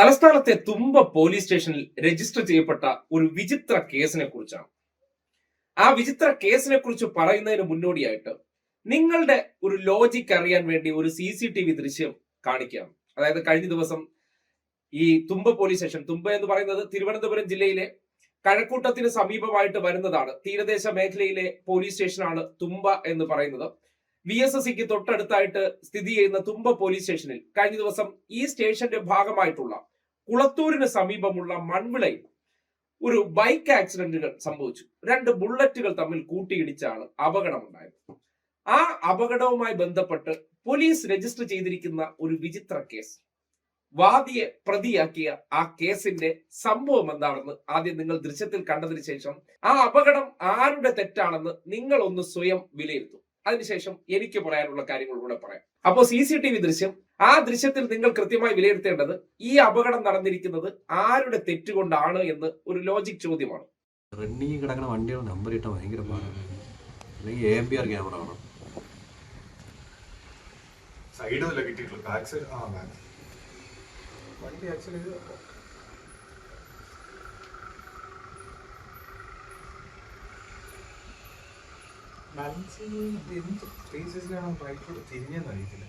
തലസ്ഥാനത്തെ തുമ്പ പോലീസ് സ്റ്റേഷനിൽ രജിസ്റ്റർ ചെയ്യപ്പെട്ട ഒരു വിചിത്ര കേസിനെ കുറിച്ചാണ്. ആ വിചിത്ര കേസിനെ കുറിച്ച് പറയുന്നതിന് മുന്നോടിയായിട്ട് നിങ്ങളുടെ ഒരു ലോജിക് അറിയാൻ വേണ്ടി ഒരു സി സി ടി വി ദൃശ്യം കാണിക്കാം. അതായത് കഴിഞ്ഞ ദിവസം ഈ തുമ്പ പോലീസ് സ്റ്റേഷൻ തുമ്പ എന്ന് പറയുന്നത് തിരുവനന്തപുരം ജില്ലയിലെ കഴക്കൂട്ടത്തിന് സമീപമായിട്ട് വരുന്നതാണ്. തീരദേശ മേഖലയിലെ പോലീസ് സ്റ്റേഷനാണ് തുമ്പ എന്ന് പറയുന്നത്. വി എസ് എസ് സിക്ക് തൊട്ടടുത്തായിട്ട് സ്ഥിതി ചെയ്യുന്ന തുമ്പ പോലീസ് സ്റ്റേഷനിൽ കഴിഞ്ഞ ദിവസം ഈ സ്റ്റേഷന്റെ ഭാഗമായിട്ടുള്ള കുളത്തൂരിന് സമീപമുള്ള മൺവിളയിൽ ഒരു ബൈക്ക് ആക്സിഡന്റുകൾ സംഭവിച്ചു. രണ്ട് ബുള്ളറ്റുകൾ തമ്മിൽ കൂട്ടിയിടിച്ചാണ് അപകടമുണ്ടായത്. ആ അപകടവുമായി ബന്ധപ്പെട്ട് പോലീസ് രജിസ്റ്റർ ചെയ്തിരിക്കുന്ന ഒരു വിചിത്ര കേസ് വാദിയെ പ്രതിയാക്കിയ ആ കേസിന്റെ സംഭവം എന്താണെന്ന് ആദ്യം നിങ്ങൾ ദൃശ്യത്തിൽ കണ്ടതിന് ശേഷം ആ അപകടം ആരുടെ തെറ്റാണെന്ന് നിങ്ങൾ ഒന്ന് സ്വയം വിലയിരുത്തും. അതിനുശേഷം എനിക്ക് പറയാനുള്ള കാര്യങ്ങൾ കൂടെ പറയാം. അപ്പോൾ സി സി ടി വി ദൃശ്യം ആ ദൃശ്യത്തിൽ നിങ്ങൾ കൃത്യമായി വിലയിരുത്തേണ്ടത് ഈ അപകടം നടന്നിരിക്കുന്നത് ആരുടെ തെറ്റുകൊണ്ടാണ് എന്ന് ഒരു ലോജിക് ചോദ്യമാണ്. റണ്ണിങ് കിടക്കുന്ന വണ്ടിയുടെ നമ്പർ ഇട്ടാൽ ഭയങ്കര പാടാണ്. അല്ലെങ്കിൽ എ ബി ആർ ക്യാമറ വേണം. സൈഡ് കിട്ടിയിട്ടുള്ളൂ ബാക്ക് സൈഡ് ആ ബാക്ക് വണ്ടി ആക്ച്വലി ബാലൻസ് എന്ത് സ്പേസസിലാണ് ബൈക്ക് തിരിഞ്ഞെന്ന് അറിയത്തില്ല